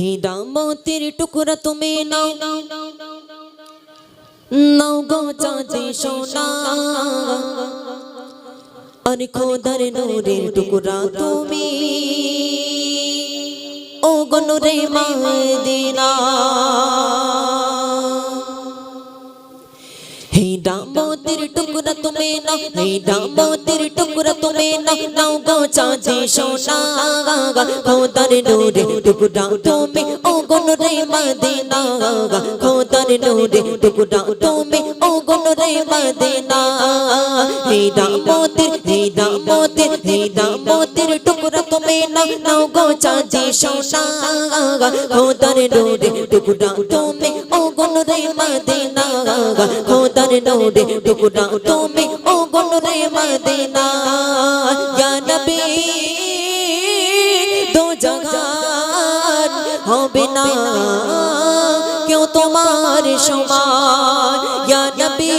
হীরামতির টুকরা তুমি নাও। নাও গো চাঁদে সোনা। আর খোদার নূরের টুকরা তুমি। ও গনুরে মদিনা। হে দামোদের টুকরা তুমি না হে দামোদের টুকরা তুমি না নাও গো চাঁদে সোনা। খোদার নূরে টুকরা তুমি, ও গনুরে মদিনা। খোদার নূরে টুকরা তুমি, ও গনুরে মদিনা। হে মোতির হে মোতির হে মোতির টুকরা তুমি না নাও গো চাঁদে সোনা। খোদার নূরে টুকরা তুমি ও গনুরে মদিনা। খোদার নূরে টুকরা তুমি ও গনুরে মদিনা। ইয়া নবী, দো জাগান হবে না। কেউ তোমার সমান। ইয়া নবী,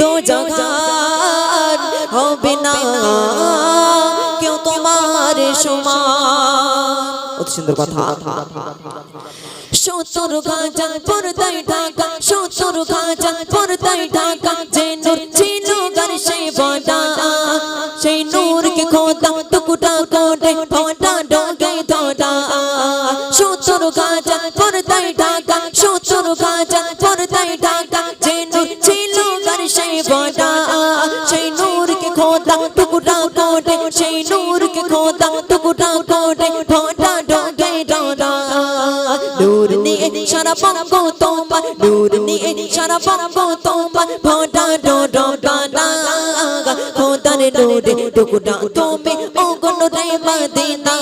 দো জাগান হবে না। সমান অতি সুন্দর কথা। সত্তর গাজন পর্দায় ঢাকা সত্তর গাজন পর্দায় ঢাকা, যে নূর ছিল গার সে বড়া সেই নূরকে খোদা টুকুটা কোটে ফোটা ডগে ধরা সত্তর গাজন পর্দায় ঢাকা সত্তর গাজন পর্দায় ঢাকা, যে নূর ছিল গার সে বড়া সেই নূরকে খোদা টুকুটা কোটে সেই নূরকে খোদা টুকুটা কোটে ফোটা ডগে ধরা নূর নিয়ে সারা বঙ্গ তোমার নূর নিয়ে সারা বঙ্গ তোমার ভোটা ডোডো ডানা খোদার নূরে টুকুটা তুমি ও গুনো রে মদিনা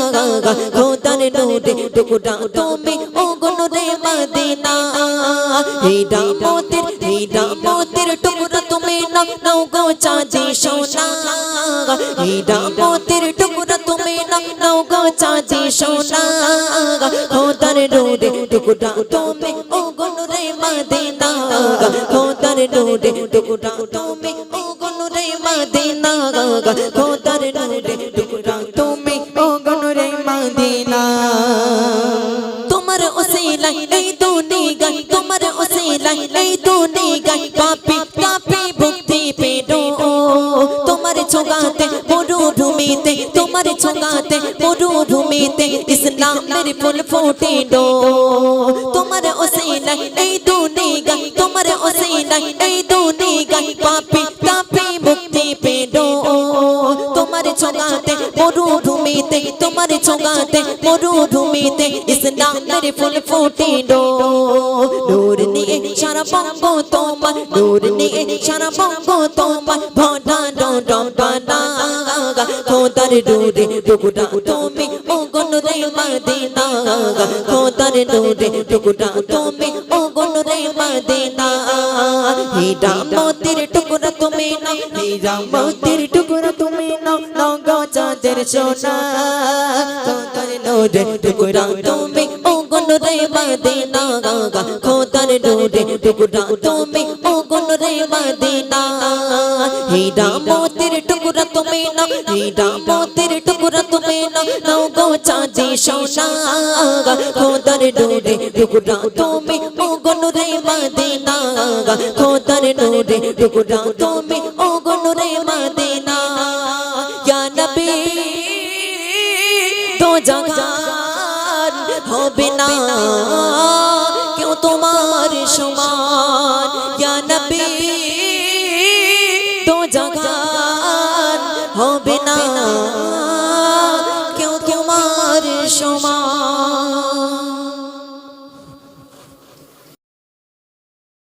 খোদার নূরে টুকুটা তুমি ও গুনো রে মদিনা হে দামোদের হে দামোদের, টুকুরা তুমি না নাও গো চাঁদি সোনা। হে দামোদের টুকুরা তুমি না নাও গো চাঁদি সোনা খোদার নূরে টুকুটা তুমি ও গুনো রে মদিনা খোদার নূরে টুকুটা তুমি ও গুনো রে মদিনা খোদার নূরে টুকুটা তুমি ও গুনো রে মদিনা তোমার ওসিলাই এই দুনিয়ায় তোমার ওসিলাই এই দুনিয়ায় পাপি পাপি মুক্তি পেডো তোমার ছোগাতে মরুভূমিতে তোমার ছোগাতে মরুভূমিতে ইসলামের ফুল ফুটে ডো। তোমার ওসিলাই এই দুনিয়ায়, তোমার ওসিলাই এই দুনিয়ায় পাপি পাপি মুক্তি পেডো। তোমার ছোগাতে মরুভূমিতে তোমার ছোগাতে মরুভূমিতে ইসলামের ফুল ফুটে ডো। নূর নিয়ে সারা বঙ্গ তোমার, নূর নিয়ে সারা বঙ্গ তোমার ভটা ডো ডো ডানা খোদার নূরে টুকুটা তুমি ও গনু রে মদিনা খোদার নূরে টুকুটা তুমি ও গনু রে মদিনা হীরা মতির টুকুরা তুমি না হীরা মতির টুকুরা তুমি না, নগা চাঁদের সোনা। খোদার নূরে টুকুরা তুমি গনু রে মদিনা খোদার নূরে টুকুরা তুমি ও গনু রে মদিনা। হীরা মোতির টুকুরা তুমি না হীরা মোতির টুকুরা তুমি না নগা চাঁদি সোনা খোদার নূরে টুকুরা তুমি ও গনু রে মদিনা খোদার নূরে টুকুরা তুমি ও গনু রে মদিনা। ইয়া নবী তো জাগান হবে না কেউ তোমার সমান। ইয়া নবী তো জাগান হবে না। কেউ তোমার সমান।